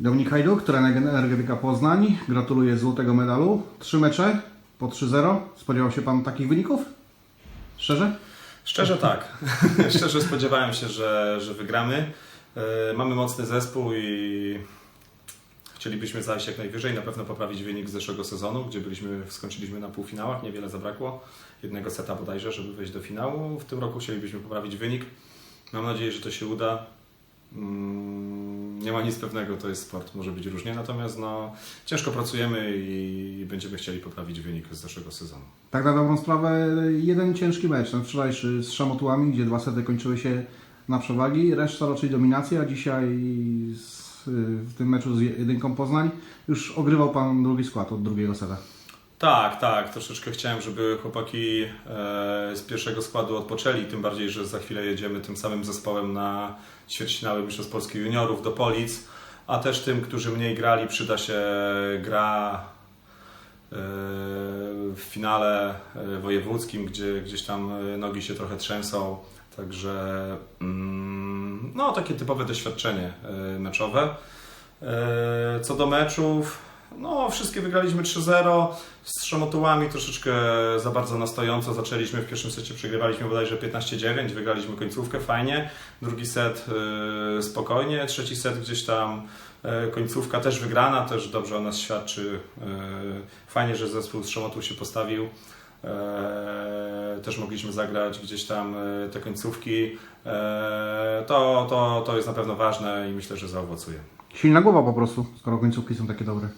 Dominik Hajduk, trener Energetyka Poznań. Gratuluję złotego medalu. Trzy mecze po 3-0. Spodziewał się Pan takich wyników? Szczerze? Szczerze tak. Szczerze spodziewałem się, że, że wygramy. E, Mamy mocny zespół i chcielibyśmy zajść jak najwyżej, na pewno poprawić wynik z zeszłego sezonu, gdzie byliśmy, skończyliśmy na półfinałach, niewiele zabrakło. Jednego seta bodajże, żeby wejść do finału. W tym roku chcielibyśmy poprawić wynik. Mam nadzieję, że to się uda. Mm, Nie ma nic pewnego, to jest sport, może być różnie, natomiast no, ciężko pracujemy i będziemy chcieli poprawić wynik z zeszłego sezonu. Tak na dobrą sprawę, jeden ciężki mecz, ten wczorajszy z Szamotułami, gdzie dwa sety kończyły się na przewagi, reszta raczej dominacja, a dzisiaj z, w tym meczu z jedynką Poznań już ogrywał Pan drugi skład od drugiego seta. Tak, tak. Troszeczkę chciałem, żeby chłopaki e, z pierwszego składu odpoczęli, tym bardziej, że za chwilę jedziemy tym samym zespołem na ćwierćfinały Mistrzostw Polski Juniorów do Polic, a też tym, którzy mniej grali, przyda się gra e, w finale e, wojewódzkim, gdzie gdzieś tam nogi się trochę trzęsą. Także mm, no, takie typowe doświadczenie meczowe. Co do meczów, no wszystkie wygraliśmy 3-0. Z Szamotułami troszeczkę za bardzo na stojąco zaczęliśmy. W pierwszym secie przegrywaliśmy bodajże 15-9, wygraliśmy końcówkę fajnie. Drugi set e, spokojnie, trzeci set gdzieś tam e, końcówka też wygrana, też dobrze o nas świadczy. E, Fajnie, że zespół z się postawił. E, Też mogliśmy zagrać gdzieś tam e, te końcówki. E, To, to, to jest na pewno ważne i myślę, że zaowocuje. Silna głowa po prostu, skoro końcówki są takie dobre.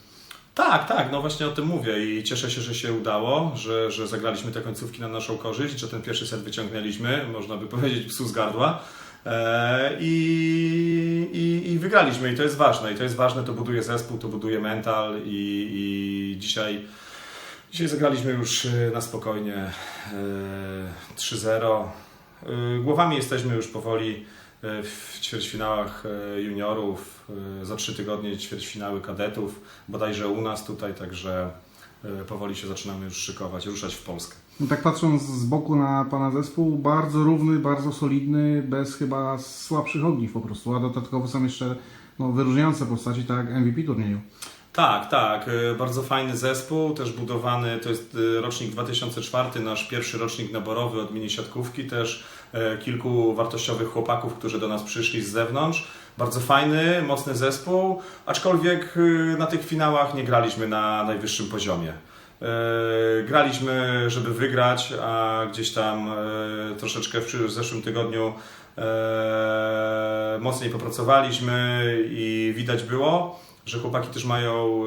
Tak, tak, no właśnie o tym mówię i cieszę się, że się udało, że, że zagraliśmy te końcówki na naszą korzyść, że ten pierwszy set wyciągnęliśmy, można by powiedzieć psu z gardła e, i, i, i wygraliśmy i to jest ważne i to jest ważne, to buduje zespół, to buduje mental i, i dzisiaj, dzisiaj zagraliśmy już e, na spokojnie e, 3-0. E, Głowami jesteśmy już powoli w ćwierćfinałach e, juniorów, e, za trzy tygodnie ćwierćfinały kadetów, bodajże u nas tutaj, także e, powoli się zaczynamy już szykować, ruszać w Polskę. No tak patrząc z boku na Pana zespół, bardzo równy, bardzo solidny, bez chyba słabszych ogniw po prostu, a dodatkowo są jeszcze no, wyróżniające postaci, tak MVP turnieju. Tak, tak. e, Bardzo fajny zespół, też budowany, to jest e, rocznik 2004, nasz pierwszy rocznik naborowy od mini siatkówki, też e, kilku wartościowych chłopaków, którzy do nas przyszli z zewnątrz. Bardzo fajny, mocny zespół, aczkolwiek na tych finałach nie graliśmy na najwyższym poziomie. Graliśmy, żeby wygrać, a gdzieś tam troszeczkę w zeszłym tygodniu mocniej popracowaliśmy i widać było, że chłopaki też mają e,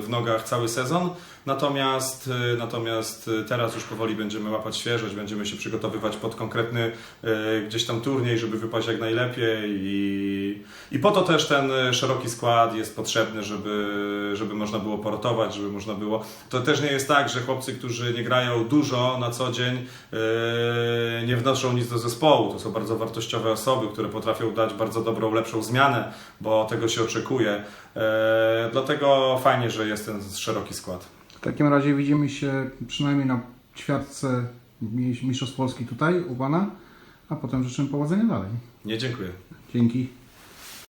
w nogach cały sezon. Natomiast, e, natomiast teraz już powoli będziemy łapać świeżość, będziemy się przygotowywać pod konkretny e, gdzieś tam turniej, żeby wypaść jak najlepiej i, i po to też ten e, szeroki skład jest potrzebny, żeby, żeby można było porotować, żeby można było... To też nie jest tak, że chłopcy, którzy nie grają dużo na co dzień, e, nie wnoszą nic do zespołu. To są bardzo wartościowe osoby, które potrafią dać bardzo dobrą, lepszą zmianę, bo tego się oczekuje. E, Dlatego fajnie, że jest ten szeroki skład. W takim razie widzimy się przynajmniej na ćwiartce Mistrzostw Polski tutaj u Pana, a potem życzę powodzenia dalej. Nie dziękuję. Dzięki.